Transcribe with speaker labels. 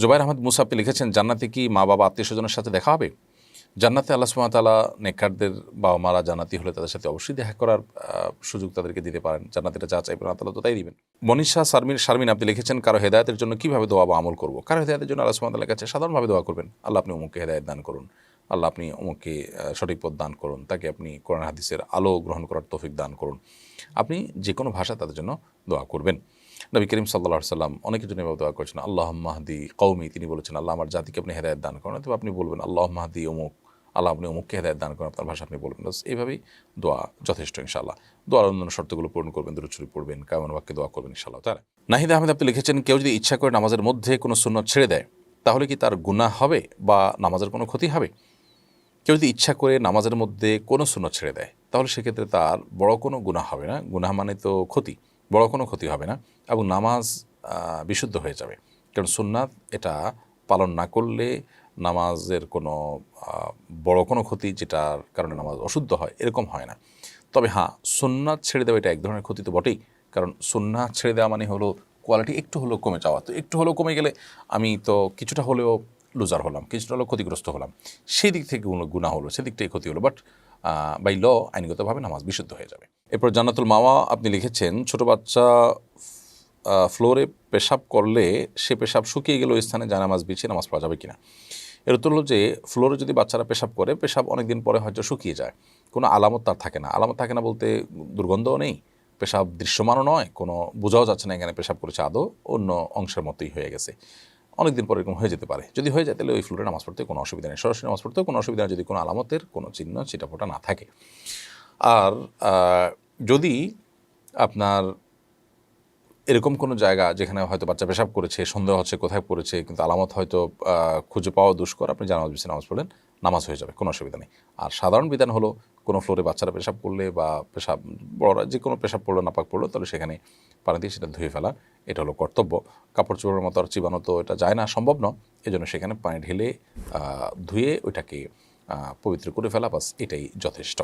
Speaker 1: জুবাইর আহমদ মুসাফি লিখেছেন, জান্নাতে কি মা, বাবা, আত্মীয় স্বজনের সাথে দেখা হবে? জান্নাতে আল্লাহ সুমাতালা নেককারদের বাবা মারা জান্নাতি হলে তাদের সাথে অবশ্যই দেখা করার সুযোগ তাদেরকে দিতে পারেন। জান্নাতিরা যা চাইবেন আল্লাহ তো তাই দিবেন। মনীষা শারমিন শারমিন, আপনি লিখেছেন, কারও হেদায়তের জন্য কীভাবে দোয়া বা আমল করব? কারও হেদায়তের জন্য আল্লাহ সুমাতালার কাছে সাধারণভাবে দোয়া করবেন। আল্লাহ আপনি অমুককে হেদায়ত দান করুন। আল্লাহ আপনি অমুককে সঠিক পথ দান করুন। তাকে আপনি কোরআন, হাদিসের আলো গ্রহণ করার তৌফিক দান করুন। আপনি যে কোনো ভাষা তাদের জন্য দোয়া করবেন। নবী করিম সাল্লাহ সাল্লাম অনেকের জন্য এভাবে দোয়া করেছেন, আল্লাহ মাহদি কৌমি তিনি বলেছেন, আল্লাহ আমার জাতিকে আপনি হেদায়ত দান করেন অথবা আপনি বলবেন, আল্লাহ মাহদি অমুক, আল্লাহ আপনি অমুককে হেদায়ত দান করেন আপনার ভাষা আপনি বলবেন। এইভাবেই দোয়া যথেষ্ট, ইনশাআল্লাহ। দোয়ার অন্যান্য শর্তগুলো পূরণ করবেন দূরচুরি পড়বেন, কামন বাক্যে দোয়া করবেন, ইনশাআল্লাহ। তারা নাহিদ আহমেদ আপনি লিখেছেন, কেউ যদি ইচ্ছা করে নামাজের মধ্যে কোনো সুন্নত ছেড়ে দেয়, তাহলে কি তার গুনাহ হবে বা নামাজের কোনো ক্ষতি হবে? কেউ যদি ইচ্ছা করে নামাজের মধ্যে কোনো সুন্নত ছেড়ে দেয়, তাহলে সেক্ষেত্রে তার বড় কোনো গুনাহ হবে না। গুনাহ মানে তো ক্ষতি। বড় কোনো ক্ষতি হবে না এবং নামাজ বিশুদ্ধ হয়ে যাবে। কারণ সুন্নাত এটা পালন না করলে নামাজের কোনো বড় কোনো ক্ষতি যেটার কারণে নামাজ অশুদ্ধ হয়, এরকম হয় না। তবে হ্যাঁ সুন্নাত ছেড়ে দেওয়া এটা এক ধরনের ক্ষতি তো বটেই। কারণ সুন্নাত ছেড়ে দেওয়া মানে হলো কোয়ালিটি একটু হলেও কমে যাওয়া। তো একটু হলেও কমে গেলে আমি তো কিছুটা হলেও লুজার হলাম, কিছুটা হলেও ক্ষতিগ্রস্ত হলাম। সেই দিক থেকে গুণা হলো, সেদিকটাই ক্ষতি হলো। বাট বাই ল আইনগতভাবে নামাজ বিশুদ্ধ হয়ে যাবে। এরপর জান্নাতুল মাওয়া আপনি লিখেছেন, ছোট বাচ্চা ফ্লোরে পেশাব করলে সে পেশাব শুকিয়ে গেলে ওই স্থানে জানামাজ বিছিয়ে নামাজ পড়া যাবে কিনা? এর উত্তর হলো যে, ফ্লোরে যদি বাচ্চারা পেশাব করে, পেশাব অনেকদিন পরে হয়তো শুকিয়ে যায়। কোনো আলামত তার থাকে না। আলামত থাকে না বলতে দুর্গন্ধও নেই, পেশাব দৃশ্যমানও নয়, কোনো বোঝাও যাচ্ছে না এখানে পেশাব করেছে আদৌ, অন্য অংশের মতোই হয়ে গেছে। অনেকদিন পর এরকম হয়ে যেতে পারে। যদি হয়ে যায় তাহলে ওই ফ্লোরে নামাজ পড়তে কোনো অসুবিধা নেই। সরাসরি নামাজ পড়তেও কোনো অসুবিধা নেই। যদি কোনো আলামতের কোনো চিহ্ন, চিটাফোটা না থাকে। আর যদি আপনার এরকম কোনো জায়গা যেখানে হয়তো বাচ্চা পেশাব করেছে, সন্দেহ হচ্ছে কোথায় পড়েছে, কিন্তু আলামত হয়তো খুঁজে পাওয়া দুষ্কর, আপনি জানাজ বেশি নামাজ পড়লেন নামাজ হয়ে যাবে, কোনো অসুবিধা নেই। আর সাধারণ বিধান হলো, কোনো ফ্লোরে বাচ্চারা পেশাব করলে বা পেশাব, বড়রা যে কোনো পেশাব পড়ল, নাপাক পড়ল, তাহলে সেখানে পানি দিয়ে সেটা ধুয়ে ফেলা, এটা হলো কর্তব্য। কাপড় চোপড়ের মতো আর চিবানো তো এটা যায় না, সম্ভব নয়। এই জন্য সেখানে পানি ঢেলে ধুয়ে ওইটাকে পবিত্র করে ফেলা, বাস এটাই যথেষ্ট।